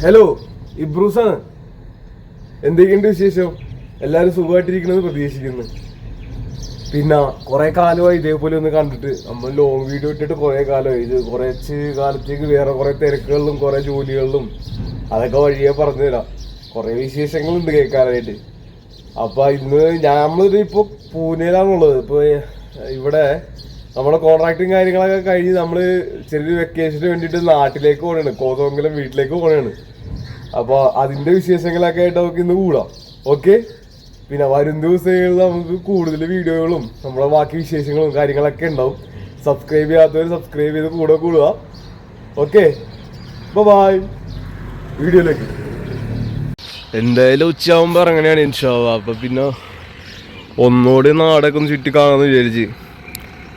Hello ഇബ്രൂസാണ് എന്തൊക്കെയുണ്ട് വിശേഷം? എല്ലാവരും സുഖമായിട്ടിരിക്കണമെന്ന് പ്രതീക്ഷിക്കുന്നു. പിന്നെ കുറേ കാലമായി ഇതേപോലെ ഒന്ന് കണ്ടിട്ട് നമ്മൾ ലോങ് വീഡിയോ ഇട്ടിട്ട് കുറേ കാലമായി. ഇത് കുറച്ച് കാലത്തേക്ക് വേറെ കുറേ തിരക്കുകളിലും കുറേ ജോലികളിലും അതൊക്കെ വഴിയെ പറഞ്ഞു തരാം കുറെ വിശേഷങ്ങളുണ്ട് കേൾക്കാനായിട്ട്. അപ്പോൾ ഇന്ന് നമ്മളിത് ഇപ്പൊ പൂനെയിലാണുള്ളത്. ഇപ്പൊ ഇവിടെ നമ്മുടെ കോൺട്രാക്റ്റും കാര്യങ്ങളൊക്കെ കഴിഞ്ഞ് നമ്മൾ ചെറിയ വെക്കേഷന് വേണ്ടിയിട്ട് നാട്ടിലേക്ക് പോകണാണ് കോതമംഗലം വീട്ടിലേക്ക് പോകണാണ് അപ്പോൾ അതിന്റെ വിശേഷങ്ങളൊക്കെ ആയിട്ട് നമുക്ക് ഇന്ന് കൂടാം. ഓക്കെ പിന്നെ വരും ദിവസങ്ങളിൽ നമുക്ക് കൂടുതൽ വീഡിയോകളും നമ്മുടെ ബാക്കി വിശേഷങ്ങളും കാര്യങ്ങളൊക്കെ ഉണ്ടാവും. സബ്സ്ക്രൈബ് ചെയ്യാത്തവർ സബ്സ്ക്രൈബ് ചെയ്ത് കൂടെ കൂടുക. ഓക്കെ ബൈ വീഡിയോയിലേക്ക് എന്തായാലും ഉച്ചയാകുമ്പോൾ ഇറങ്ങനെയാണ് ഇൻഷാവ അപ്പൊ പിന്നെ ഒന്നുകൂടി നാടൊക്കെ ഒന്ന് ചുറ്റി കാണാന്ന് വിചാരിച്ച്.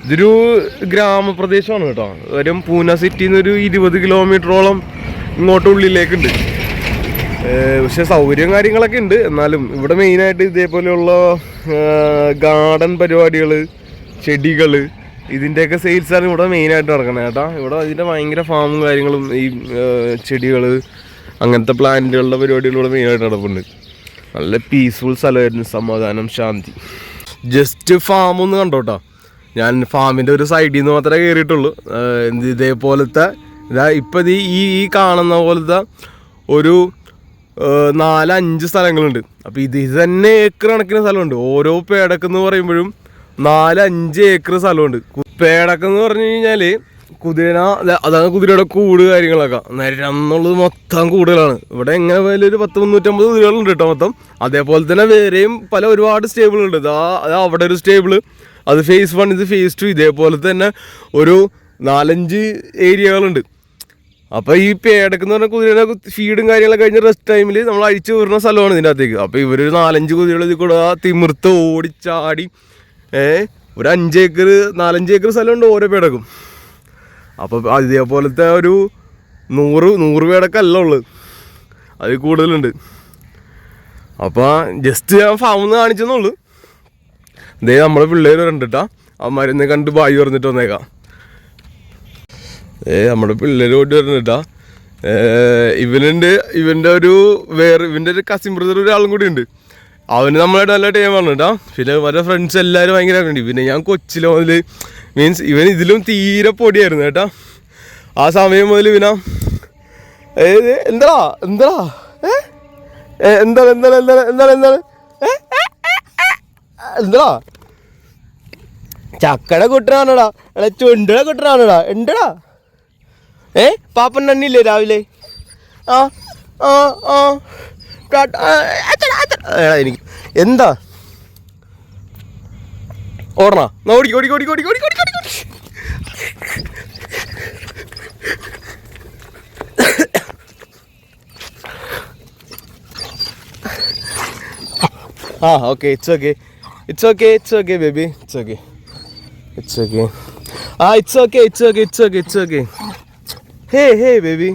ഇതൊരു ഗ്രാമപ്രദേശമാണ് കേട്ടോ. ഒരു പൂന സിറ്റിയിൽ ഒരു ഇരുപത് കിലോമീറ്ററോളം ഇങ്ങോട്ട് ഉള്ളിലേക്കുണ്ട് പക്ഷെ സൗകര്യം കാര്യങ്ങളൊക്കെ ഉണ്ട്. എന്നാലും ഇവിടെ മെയിനായിട്ട് ഇതേപോലെയുള്ള ഗാർഡൻ പരിപാടികൾ ചെടികൾ ഇതിന്റെയൊക്കെ സെയിൽസാണ് ഇവിടെ മെയിനായിട്ട് നടക്കുന്നത് കേട്ടോ. ഇവിടെ ഇതിന്റെ ഭയങ്കര ഫാമും കാര്യങ്ങളും ഈ ചെടികൾ അങ്ങനത്തെ പ്ലാന്റുകളുടെ പരിപാടികൾ ഇവിടെ മെയിനായിട്ട് നടപ്പുണ്ട്. നല്ല പീസ്ഫുൾ സ്ഥലമായിരുന്നു സമാധാനം ശാന്തി. ജസ്റ്റ് ഫാമൊന്ന് കണ്ടോട്ടോ. ഞാൻ ഫാമിന്റെ ഒരു സൈഡിൽ നിന്ന് മാത്രമേ കയറിയിട്ടുള്ളൂ ഇതേപോലത്തെ ഇതാ ഇപ്പം ഈ ഈ കാണുന്ന പോലത്തെ ഒരു നാലഞ്ച് സ്ഥലങ്ങളുണ്ട്. അപ്പോൾ ഇത് തന്നെ ഏക്കർ കണക്കിന് സ്ഥലമുണ്ട്. ഓരോ പേടക്ക് എന്ന് പറയുമ്പോഴും നാലഞ്ച് ഏക്കർ സ്ഥലമുണ്ട്. പേടക്കെന്ന് പറഞ്ഞു കഴിഞ്ഞാൽ കുതിര അതാണ് കുതിരയുടെ കൂട് കാര്യങ്ങളൊക്കെ. നിരന്നുള്ളത് മൊത്തം കൂടുതലാണ് ഇവിടെ എങ്ങനെ പോയാലും ഒരു പത്ത് മുന്നൂറ്റമ്പത് കുതിരകളുണ്ട് കേട്ടോ മൊത്തം. അതേപോലെ തന്നെ വേറെയും പല ഒരുപാട് സ്റ്റേബിളുണ്ട് ഇതാ അവിടെ ഒരു സ്റ്റേബിൾ. അത് ഫേസ് വൺ ഇത് ഫേസ് ടു ഇതേപോലെ തന്നെ ഒരു നാലഞ്ച് ഏരിയകളുണ്ട് അപ്പോൾ ഈ പേടക്കെന്ന് പറഞ്ഞ കുതിരയുടെ ഫീഡും കാര്യങ്ങളൊക്കെ കഴിഞ്ഞ റെസ്റ്റ് ടൈമിൽ നമ്മൾ അഴിച്ചു വീറുന്ന സ്ഥലമാണ് ഇതിന്റെ അകത്തേക്ക്. അപ്പോൾ ഇവരൊരു നാലഞ്ച് കുതിരകൾ ഇതിൽ കൂടെ ആ തിമിർത്ത് ഓടിച്ചാടി ഏ ഒരു അഞ്ച് ഏക്കർ നാലഞ്ച് ഏക്കർ സ്ഥലമുണ്ട് ഓരോ പേടക്കും അപ്പോൾ അതേപോലത്തെ ഒരു നൂറ് നൂറ് പേടക്കല്ല ഉള്ളത് അതിൽ കൂടുതലുണ്ട്. അപ്പൊ ജസ്റ്റ് ഞാൻ ഫാമിൽ കാണിച്ചെന്നുള്ളൂ ദേ നമ്മളെ പിള്ളേർ കണ്ടിട്ടാ. ആ അമ്മമാരെന്നെ കണ്ട് ബായി പറഞ്ഞിട്ട് വന്നേക്കാം. ഏ നമ്മുടെ പിള്ളേർ ഓടി വരുന്നിട്ടാ ഇവനുണ്ട് ഇവന്റെ ഒരു വേറെ ഇവന്റെ ഒരു കസിൻ ബ്രദർ ഒരാളും കൂടി ഉണ്ട്. അവന് നമ്മളായിട്ട് നല്ല ടൈം പറഞ്ഞിട്ടാ പിന്നെ മറ്റേ ഫ്രണ്ട്സ് എല്ലാവരും ഭയങ്കര ആക്കുന്നുണ്ട് പിന്നെ ഞാൻ കൊച്ചിലെ മുതൽ മീൻസ് ഇവൻ ഇതിലും തീരെ പൊടിയായിരുന്നു കേട്ടാ. ആ സമയം മുതൽ ഇവനാ. ഏത് എന്താ? എന്താ? ഏ? എന്താ ഏ? ഏ? ഏ? ഏ? എന്താ ചക്കട കുട്ടനാണോടാ. എടാ ചുണ്ടട കുട്ടനാണോടാ. ഉണ്ടടാ ഏ? പാപ്പൻ നന്നില്ലേ രാവിലെ? എനിക്ക് എന്താ? ഓടണ? ഓടി ഓടി ഓടി ഓടി ഓടി ഓടി ഓടി ഓടി ആ okay it's okay it's okay it's okay baby it's okay it's okay ah it's okay it's okay it's okay it's okay hey hey baby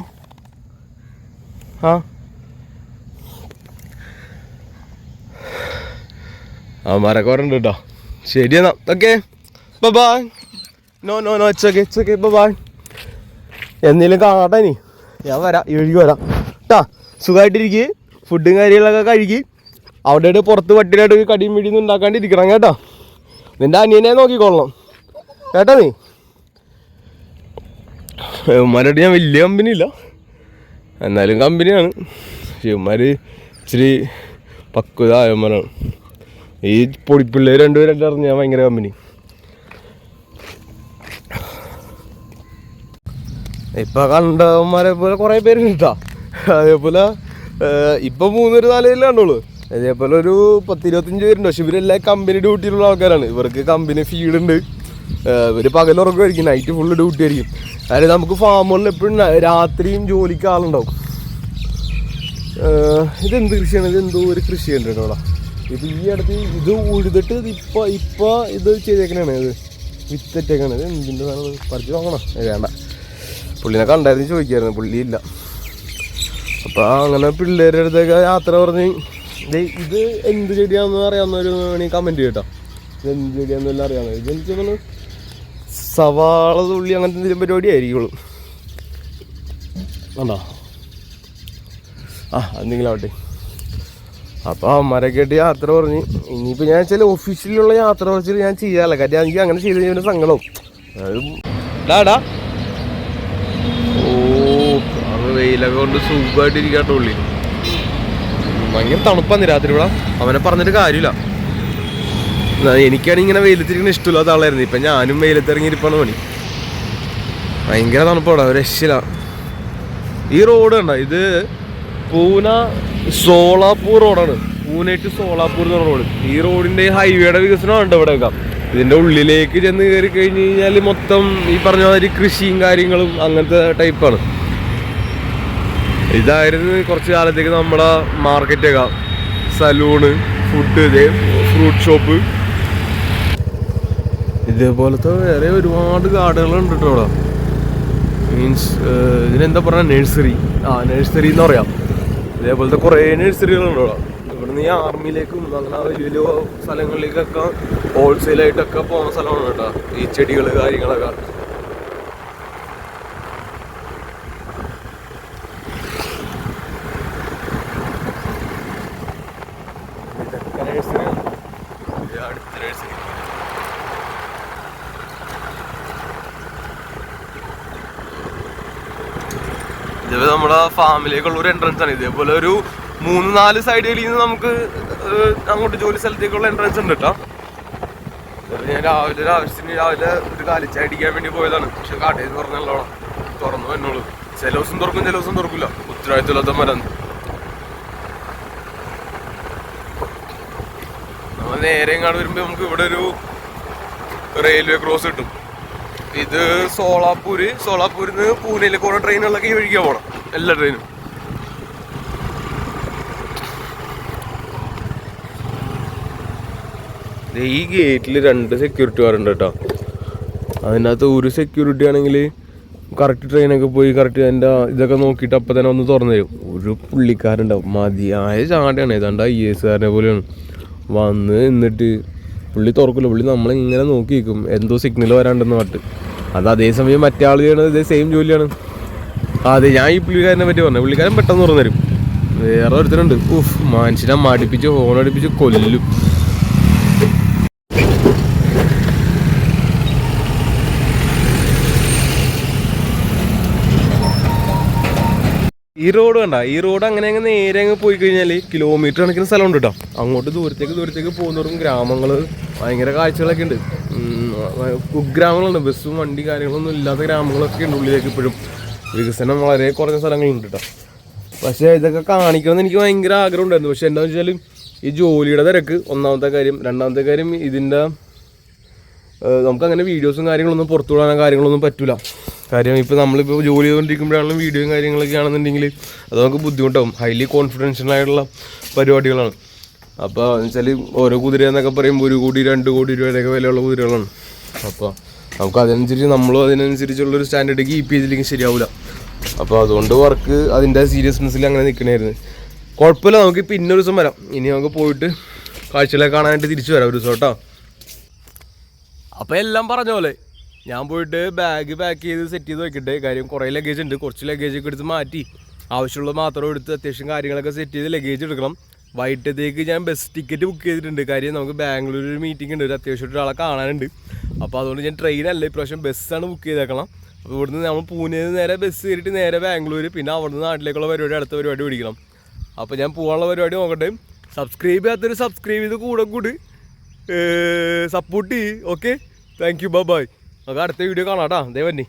ah ah മരക്കോറുണ്ട് കേട്ടോ ശരി എന്നാ. Okay bye no no no it's okay it's okay bye എന്നേലും കാണട്ടെ നീ ഞാൻ വരാം വഴിക്ക് വരാം. കേട്ടാ സുഖമായിട്ടിരിക്കുക ഫുഡും കാര്യങ്ങളൊക്കെ കഴുകി. അവിടെ പുറത്ത് പട്ടിനായിട്ട് ഒരു കടിയും പിടിയൊന്നും ഉണ്ടാക്കാണ്ടിരിക്കണം കേട്ടോ. നിന്റെ അനിയനെ നോക്കിക്കൊള്ളണം. കേട്ടോ നീ? ഇവന്മാരോട് ഞാൻ വലിയ കമ്പനി ഇല്ല. എന്നാലും കമ്പനിയാണ് ഇവന്മാർ ഇച്ചിരി പക്വത ആയവന്മാരാണ് ഈ പൊടിപ്പിള്ളേർ രണ്ടുപേരും അറിഞ്ഞ ഞാൻ ഭയങ്കര കമ്പനി ഇപ്പൊ കണ്ടവന്മാരെ പോലെ കുറെ പേര് കിട്ടാ. അതേപോലെ ഇപ്പൊ മൂന്നൊരു നാലേലും കണ്ടോളൂ. അതേപോലെ ഒരു പത്ത് ഇരുപത്തഞ്ച് പേരുണ്ട്. പക്ഷെ ഇവരെല്ലാം കമ്പനി ഡ്യൂട്ടിയിലുള്ള ആൾക്കാരാണ്. ഇവർക്ക് കമ്പനി ഫീഡ് ഉണ്ട്. പകലുറക്കം പകലുറക്കമായിരിക്കും നൈറ്റ് ഫുള്ള് ഡ്യൂട്ടി ആയിരിക്കും. അതായത് നമുക്ക് ഫാമുകളിൽ എപ്പോഴും രാത്രിയും ജോലിക്ക് ആളുണ്ടാവും. ഇതെന്ത് കൃഷിയാണ്? ഇത് എന്തോ ഒരു കൃഷി ഉണ്ട് ഇത് ഈ അടുത്ത് ഇത് ഉഴുതിട്ട് ഇപ്പൊ ഇപ്പൊ ഇത് ചെയ്തേക്കണാണ് ഇത്. വിത്തിട്ടേക്കാണ് ഇത് എന്തിന്റെ സാധനം? പറിച്ച് വാങ്ങണം. വേണ്ട. പുള്ളിനെ കണ്ടായിരുന്നു ചോദിക്കായിരുന്നു. പുള്ളി ഇല്ല. അപ്പൊ അങ്ങനെ പിള്ളേരുടെ അടുത്തൊക്കെ യാത്ര പറഞ്ഞ് ഇത് എന്ത് ചെടിയാണെന്ന് അറിയാവുന്നവര് വേണമെങ്കിൽ കമന്റ് ചെയ്യട്ടോ ഇത് എന്ത് ചെടിയാണെന്നല്ല അറിയാവുന്നത് ഇത് എനിക്ക് തോന്നുന്നു സവാള തുള്ളി അങ്ങനത്തെ എന്തെങ്കിലും പരിപാടി ആയിരിക്കുള്ളൂ കണ്ടോ? ആ എന്തെങ്കിലും ആവട്ടെ. അപ്പോൾ അമ്മമാരൊക്കെ ആയിട്ട് യാത്ര പറഞ്ഞ്. ഇനിയിപ്പോൾ ഞാൻ ചില ഒഫീഷ്യലുള്ള യാത്ര കുറച്ച് ഞാൻ ചെയ്യാറില്ല. കാര്യം എനിക്ക് അങ്ങനെ ചെയ്ത് കഴിഞ്ഞാൽ സങ്കടവും. ഡാടാ ഓ അത് വെയിലൊക്കെ കൊണ്ട് സുഖമായിട്ട് ഇരിക്കാട്ടോ ഉള്ളി. ഭയങ്കര തണുപ്പാന്ന് രാത്രി ഇവിടെ. അവനെ പറഞ്ഞിട്ട് കാര്യമില്ല. എനിക്കാണെങ്കിൽ ഇങ്ങനെ വെയിലത്തിരിക്കുന്ന ഇഷ്ടമില്ലാത്ത ആളായിരുന്നു. ഇപ്പം ഞാനും വെയിലത്തിറങ്ങിയിരിപ്പാണ് പണി. ഭയങ്കര തണുപ്പാണ്. രക്ഷില ഈ റോഡ് കണ്ട? ഇത് പൂന സോളാപ്പൂർ റോഡാണ്. പൂനെ ടു സോളാപ്പൂർ എന്ന് പറഞ്ഞ റോഡ്. ഈ റോഡിന്റെ ഹൈവേയുടെ വികസനമാണ് ഇവിടെയൊക്കെ. ഇതിന്റെ ഉള്ളിലേക്ക് ചെന്ന് കയറി കഴിഞ്ഞ് കഴിഞ്ഞാൽ മൊത്തം ഈ പറഞ്ഞ മാതിരി കൃഷിയും കാര്യങ്ങളും അങ്ങനത്തെ ടൈപ്പാണ്. ഇതായിരുന്നു കുറച്ച് കാലത്തേക്ക് നമ്മുടെ മാർക്കറ്റൊക്കെ. Salon food fruit shop. ഇതേപോലത്തെ വേറെ ഒരുപാട് കാടുകളുണ്ട് കേട്ടോ മീൻസ് ഇതിനെന്താ പറയുക നഴ്സറി ആ നഴ്സറി എന്ന് പറയാം. ഇതേപോലത്തെ കുറേ നഴ്സറികളുണ്ട് ഇവിടെ ഇവിടുന്ന് ഈ ആർമിയിലേക്കും അങ്ങനെ വലിയ വലിയ സ്ഥലങ്ങളിലേക്കൊക്കെ ഹോൾസെയിലായിട്ടൊക്കെ പോകുന്ന സ്ഥലമാണ് കേട്ടോ ഈ ചെടികൾ കാര്യങ്ങളൊക്കെ. അടുത്ത നഴ്സറി ഇത് നമ്മുടെ ഫാമിലേക്കുള്ള ഒരു എൻട്രൻസ് ആണ്. ഇതേപോലെ ഒരു മൂന്ന് നാല് സൈഡുകളിൽ നിന്ന് നമുക്ക് അങ്ങോട്ട് ജോലി സ്ഥലത്തേക്കുള്ള എൻട്രൻസ് ഉണ്ട് കേട്ടോ ഞാൻ രാവിലെ ഒരു ആവശ്യത്തിന് രാവിലെ ഒരു കാലിച്ച അടിക്കാൻ വേണ്ടി പോയതാണ്. പക്ഷെ കാട്ടേത് പറഞ്ഞല്ലോ തുറന്നു എന്നോളൂ ചില ദിവസം തുറക്കും ചില ദിവസം തുറക്കില്ല ഉത്തരവാദിത്തമില്ലാത്ത മരം നമ്മൾ നേരെ ഇങ്ങോട്ട് വരുമ്പോൾ നമുക്ക് ഇവിടെ ഒരു റെയിൽവേ ക്രോസ് കിട്ടും. ഇത് സോളാപൂര് സോളാപൂരിൽ നിന്ന് പൂനെയിലേക്ക് പോണ ട്രെയിനുകളൊക്കെ ഈ വഴിക്കാ പോണം. എല്ലാ ട്രെയിനും. ഈ ഗേറ്റിൽ രണ്ട് സെക്യൂരിറ്റി സെക്യൂരിറ്റിമാരുണ്ട് കേട്ടോ. അതിനകത്ത് ഒരു സെക്യൂരിറ്റി ആണെങ്കിൽ കറക്റ്റ് ട്രെയിനൊക്കെ പോയി കറക്റ്റ് അതിന്റെ ഇതൊക്കെ നോക്കിയിട്ട് അപ്പം തന്നെ ഒന്ന് തുറന്നു തരും. ഒരു പുള്ളിക്കാരുണ്ടാവും മതിയായ ചാടയാണ്. ഏതാണ്ട് ഐ എസ് കാരനെ പോലെയാണ്. വന്ന് എന്നിട്ട് പുള്ളി തുറക്കില്ല പുള്ളി നമ്മളിങ്ങനെ നോക്കി നിൽക്കും എന്തോ സിഗ്നൽ വരാണ്ടെന്ന് പറഞ്ഞിട്ട്. അത് അതേസമയം മറ്റേ ആൾ ചെയ്യണത് ഇതേ സെയിം ജോലിയാണ്. അതെ ഞാൻ ഈ പുള്ളിക്കാരനെ പറ്റി പറഞ്ഞു. പുള്ളിക്കാരൻ പെട്ടെന്ന് തുറന്നു തരും. വേറെ ഒരുത്തരുണ്ട്. ഉഫ് മനുഷ്യനെ മടിപ്പിച്ച് ഹോൺ അടിപ്പിച്ച് കൊല്ലും. ഈ റോഡ് വേണ്ട. ഈ റോഡ് അങ്ങനെ അങ്ങ് നേരെ അങ്ങ് പോയി കഴിഞ്ഞാൽ കിലോമീറ്റർ കണക്കിന് സ്ഥലമുണ്ട് കേട്ടോ അങ്ങോട്ട് ദൂരത്തേക്ക് ദൂരത്തേക്ക് പോകുന്നവർക്കും ഗ്രാമങ്ങൾ ഭയങ്കര കാഴ്ചകളൊക്കെ ഉണ്ട്. കുഗ്രാമങ്ങളുണ്ട് ബസ്സും വണ്ടി കാര്യങ്ങളൊന്നും ഇല്ലാത്ത ഗ്രാമങ്ങളൊക്കെ ഉണ്ട് ഉള്ളിലേക്ക് ഇപ്പോഴും. വികസനം വളരെ കുറഞ്ഞ സ്ഥലങ്ങളുണ്ട് കേട്ടോ പക്ഷേ ഇതൊക്കെ കാണിക്കണമെന്ന് എനിക്ക് ഭയങ്കര ആഗ്രഹം ഉണ്ടായിരുന്നു പക്ഷെ എന്താണെന്ന് വെച്ചാൽ ഈ ജോലിയുടെ തിരക്ക് ഒന്നാമത്തെ കാര്യം. രണ്ടാമത്തെ കാര്യം ഇതിന്റെ നമുക്കങ്ങനെ വീഡിയോസും കാര്യങ്ങളൊന്നും പുറത്തു വിടാനോ കാര്യങ്ങളൊന്നും പറ്റൂല. കാര്യം ഇപ്പോൾ നമ്മളിപ്പോൾ ജോലി ചെയ്തുകൊണ്ടിരിക്കുമ്പോഴാണെങ്കിലും വീഡിയോയും കാര്യങ്ങളൊക്കെ ആണെന്നുണ്ടെങ്കിൽ അത് നമുക്ക് ബുദ്ധിമുട്ടാവും. ഹൈലി കോൺഫിഡൻഷ്യൽ ആയിട്ടുള്ള പരിപാടികളാണ്. അപ്പോൾ വെച്ചാൽ ഓരോ കുതിര എന്നൊക്കെ പറയുമ്പോൾ ഒരു കോടി രണ്ട് കോടി രൂപയുടെയൊക്കെ വിലയുള്ള കുതിരകളാണ്. അപ്പോൾ നമുക്ക് അതിനനുസരിച്ച് നമ്മളും അതിനനുസരിച്ചുള്ളൊരു സ്റ്റാൻഡേർഡ് കീപ്പ് ചെയ്തില്ലെങ്കിൽ ശരിയാവില്ല അപ്പോൾ അതുകൊണ്ട് വർക്ക് അതിന്റെ സീരിയസ്നെസ്സിൽ അങ്ങനെ നിൽക്കണമായിരുന്നു കുഴപ്പമില്ല നമുക്ക് പിന്നെ ഒരു ദിവസം വരാം. ഇനി നമുക്ക് പോയിട്ട് കാഴ്ചകളെ കാണാനായിട്ട് തിരിച്ചു വരാം ഒരു ദിവസം കേട്ടോ. അപ്പോൾ എല്ലാം പറഞ്ഞ പോലെ ഞാൻ പോയിട്ട് ബാഗ് പാക്ക് ചെയ്ത് സെറ്റ് ചെയ്ത് വെക്കട്ടെ. കാര്യം കുറേ ലഗേജ് ഉണ്ട്. കുറച്ച് ലഗേജ് ഒക്കെ എടുത്ത് മാറ്റി. ആവശ്യമുള്ളത് മാത്രം എടുത്ത് അത്യാവശ്യം കാര്യങ്ങളൊക്കെ സെറ്റ് ചെയ്ത് ലഗേജ് എടുക്കണം. വൈകിട്ടത്തേക്ക് ഞാൻ ബസ് ടിക്കറ്റ് ബുക്ക് ചെയ്തിട്ടുണ്ട്. കാര്യം നമുക്ക് ബാംഗ്ലൂർ ഒരു മീറ്റിംഗ് ഉണ്ട്. ഒരു അത്യാവശ്യം ഒരാളെ കാണാനുണ്ട്. അപ്പോൾ അതുകൊണ്ട് ഞാൻ ട്രെയിൻ ട്രെയിനല്ല ഇപ്രാവശ്യം ബസ്സാണ് ബുക്ക് ചെയ്തേക്കണം. അപ്പോൾ ഇവിടുന്ന് നമ്മൾ പൂനെയിൽ നിന്ന് നേരെ ബസ് കയറിയിട്ട് നേരെ ബാംഗ്ലൂർ പിന്നെ അവിടുന്ന് നാട്ടിലേക്കുള്ള പരിപാടി അടുത്ത പരിപാടി പിടിക്കണം. അപ്പോൾ ഞാൻ പോകാനുള്ള പരിപാടി നോക്കട്ടെ. സബ്സ്ക്രൈബ് ചെയ്യാത്തൊരു സബ്സ്ക്രൈബ് ചെയ്ത് കൂടെ കൂടി. സപ്പോർട്ട് ചെയ്യ്. ഓക്കെ താങ്ക് യു ബൈ നമുക്ക് അടുത്ത വീഡിയോ കാണാം കേട്ടോ ദേ വന്നി.